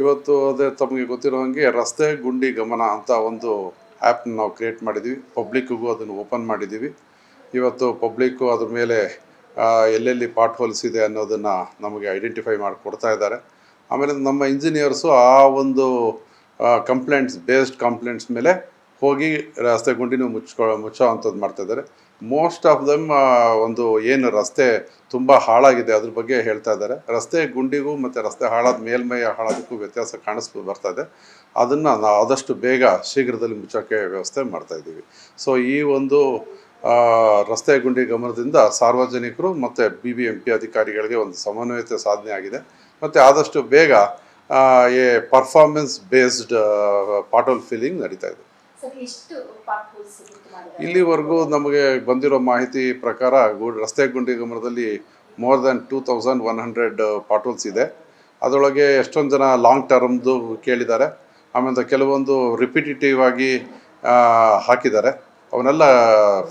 ಇವತ್ತು ಅದೇ ತಮಗೆ ಗೊತ್ತಿರೋ ಹಾಗೆ ರಸ್ತೆ ಗುಂಡಿ ಗಮನ ಅಂತ ಒಂದು ಆ್ಯಪ್ನ ನಾವು ಕ್ರಿಯೇಟ್ ಮಾಡಿದ್ದೀವಿ. ಪಬ್ಲಿಕ್ಕಿಗೂ ಅದನ್ನು ಓಪನ್ ಮಾಡಿದ್ದೀವಿ. ಇವತ್ತು ಪಬ್ಲಿಕ್ಕು ಅದ್ರ ಮೇಲೆ ಎಲ್ಲೆಲ್ಲಿ ಪಾಟ್ ಹೋಲ್ಸ್ ಇದೆ ಅನ್ನೋದನ್ನು ನಮಗೆ ಐಡೆಂಟಿಫೈ ಮಾಡಿ ಕೊಡ್ತಾ ಇದ್ದಾರೆ. ಆಮೇಲೆ ನಮ್ಮ ಇಂಜಿನಿಯರ್ಸು ಆ ಒಂದು ಕಂಪ್ಲೇಂಟ್ಸ್, ಬೇಸ್ಡ್ ಕಂಪ್ಲೇಂಟ್ಸ್ ಮೇಲೆ ಹೋಗಿ ರಸ್ತೆ ಗುಂಡಿನೂ ಮುಚ್ಕೊ, ಮುಚ್ಚೋ ಅಂಥದ್ದು ಮಾಡ್ತಾ ಇದ್ದಾರೆ. ಮೋಸ್ಟ್ ಆಫ್ ದಮ್ ಒಂದು ಏನು ರಸ್ತೆ ತುಂಬ ಹಾಳಾಗಿದೆ ಅದ್ರ ಬಗ್ಗೆ ಹೇಳ್ತಾ ಇದ್ದಾರೆ. ರಸ್ತೆ ಗುಂಡಿಗೂ ಮತ್ತು ರಸ್ತೆ ಹಾಳಾದ ಮೇಲ್ಮೈ ಹಾಳಾದಕ್ಕೂ ವ್ಯತ್ಯಾಸ ಕಾಣಿಸ್ಬೋದು ಬರ್ತಾ ಇದೆ ಅದನ್ನು ನಾವು ಆದಷ್ಟು ಬೇಗ ಶೀಘ್ರದಲ್ಲಿ ಮುಚ್ಚೋಕ್ಕೆ ವ್ಯವಸ್ಥೆ ಮಾಡ್ತಾ ಇದ್ದೀವಿ. ಸೊ ಈ ಒಂದು ರಸ್ತೆ ಗುಂಡಿ ಗಮನದಿಂದ ಸಾರ್ವಜನಿಕರು ಮತ್ತು ಬಿ ಬಿ ಎಂ ಪಿ ಅಧಿಕಾರಿಗಳಿಗೆ ಒಂದು ಸಮನ್ವಯತೆ ಸಾಧನೆ ಆಗಿದೆ. ಮತ್ತು ಆದಷ್ಟು ಬೇಗ A performance based pothole filling ನಡೀತಾ ಇದೆ. ಇಲ್ಲಿವರೆಗೂ ನಮಗೆ ಬಂದಿರೋ ಮಾಹಿತಿ ಪ್ರಕಾರ ರಸ್ತೆ ಗುಂಡಿ ಗಮನದಲ್ಲಿ more than two thousand one hundred potholes ಇದೆ. ಅದರೊಳಗೆ ಎಷ್ಟೊಂದು ಜನ ಲಾಂಗ್ ಟರ್ಮ್ದು ಕೇಳಿದ್ದಾರೆ. ಆಮೇಲೆ ಕೆಲವೊಂದು ರಿಪಿಟೇಟಿವ್ ಆಗಿ ಹಾಕಿದ್ದಾರೆ. ಅವನ್ನೆಲ್ಲ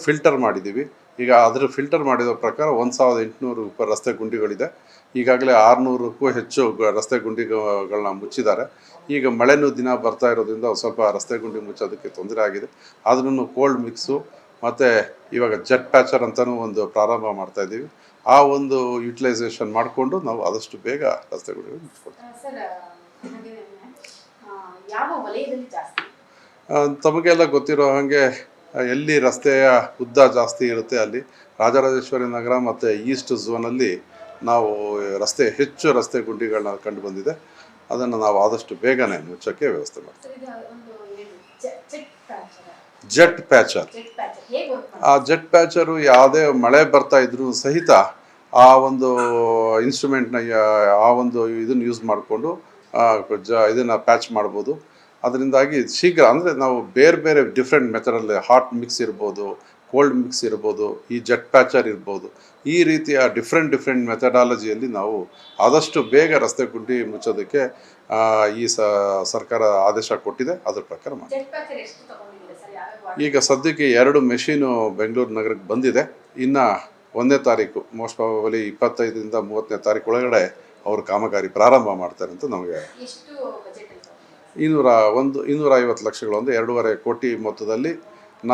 ಫಿಲ್ಟರ್ ಮಾಡಿದ್ದೀವಿ. ಈಗ ಅದರ ಫಿಲ್ಟರ್ ಮಾಡಿದ ಪ್ರಕಾರ ಒಂದು ಸಾವಿರದ ಎಂಟುನೂರು ರಸ್ತೆ ಗುಂಡಿಗಳಿದೆ. ಈಗಾಗಲೇ ಆರುನೂರಕ್ಕೂ ಹೆಚ್ಚು ರಸ್ತೆ ಗುಂಡಿಗಳನ್ನ ಮುಚ್ಚಿದ್ದಾರೆ. ಈಗ ಮಳೆನೂ ದಿನ ಬರ್ತಾ ಇರೋದ್ರಿಂದ ಸ್ವಲ್ಪ ರಸ್ತೆ ಗುಂಡಿ ಮುಚ್ಚೋದಕ್ಕೆ ತೊಂದರೆ ಆಗಿದೆ. ಆದ್ರೂ ಕೋಲ್ಡ್ ಮಿಕ್ಸು ಮತ್ತು ಇವಾಗ ಜೆಟ್ ಪ್ಯಾಚರ್ ಅಂತಲೂ ಒಂದು ಪ್ರಾರಂಭ ಮಾಡ್ತಾ ಇದ್ದೀವಿ. ಆ ಒಂದು ಯುಟಿಲೈಸೇಷನ್ ಮಾಡಿಕೊಂಡು ನಾವು ಆದಷ್ಟು ಬೇಗ ರಸ್ತೆ ಗುಂಡಿ ಮುಚ್ಚಿಕೊಡ್ತೀವಿ ತಮಗೆಲ್ಲ ಗೊತ್ತಿರೋ ಹಾಗೆ ಎಲ್ಲಿ ರಸ್ತೆಯ ಉದ್ದ ಜಾಸ್ತಿ ಇರುತ್ತೆ ಅಲ್ಲಿ ರಾಜರಾಜೇಶ್ವರಿ ನಗರ ಮತ್ತು ಈಸ್ಟ್ ಝೋನಲ್ಲಿ ನಾವು ರಸ್ತೆ ಹೆಚ್ಚು ರಸ್ತೆ ಗುಂಡಿಗಳನ್ನ ಕಂಡು ಬಂದಿದೆ. ಅದನ್ನು ನಾವು ಆದಷ್ಟು ಬೇಗನೆ ಮುಚ್ಚೋಕ್ಕೆ ವ್ಯವಸ್ಥೆ ಮಾಡ್ತೀವಿ. Jet patcher. ಆ ಜೆಟ್ ಪ್ಯಾಚರು ಯಾವುದೇ ಮಳೆ ಬರ್ತಾ ಇದ್ರೂ ಸಹಿತ ಆ ಒಂದು ಇನ್ಸ್ಟ್ರೂಮೆಂಟ್ನ ಆ ಒಂದು ಇದನ್ನು ಯೂಸ್ ಮಾಡಿಕೊಂಡು ಜ ಇದನ್ನು ಪ್ಯಾಚ್ ಮಾಡ್ಬೋದು. ಅದರಿಂದಾಗಿ ಶೀಘ್ರ ಅಂದರೆ ನಾವು ಬೇರೆ ಬೇರೆ ಡಿಫ್ರೆಂಟ್ ಮೆಥಡಲ್ಲಿ ಹಾಟ್ ಮಿಕ್ಸ್ ಇರ್ಬೋದು ಕೋಲ್ಡ್ ಮಿಕ್ಸ್ ಇರ್ಬೋದು ಈ ಜೆಟ್ ಪ್ಯಾಚರ್ ಇರ್ಬೋದು ಈ ರೀತಿಯ ಡಿಫ್ರೆಂಟ್ ಡಿಫ್ರೆಂಟ್ ಮೆಥಡಾಲಜಿಯಲ್ಲಿ ನಾವು ಆದಷ್ಟು ಬೇಗ ರಸ್ತೆ ಗುಂಡಿ ಮುಚ್ಚೋದಕ್ಕೆ ಈ ಸರ್ಕಾರ ಆದೇಶ ಕೊಟ್ಟಿದೆ. ಅದ್ರ ಪ್ರಕಾರ ಮಾಡಿ. ಈಗ ಸದ್ಯಕ್ಕೆ ಎರಡು ಮೆಷೀನು ಬೆಂಗಳೂರು ನಗರಕ್ಕೆ ಬಂದಿದೆ. ಇನ್ನು ಒಂದನೇ ತಾರೀಕು ಮೋಸ್ಟ್ ಪ್ರಾಬಲಿ ಇಪ್ಪತ್ತೈದರಿಂದ ಮೂವತ್ತನೇ ತಾರೀಕು ಒಳಗಡೆ ಅವರು ಕಾಮಗಾರಿ ಪ್ರಾರಂಭ ಮಾಡ್ತಾರೆ ಅಂತ ನಮಗೆ ಇನ್ನೂರ ಒಂದು ಇನ್ನೂರ ಐವತ್ತು ಲಕ್ಷಗಳು ಒಂದು ಎರಡೂವರೆ ಕೋಟಿ ಮೊತ್ತದಲ್ಲಿ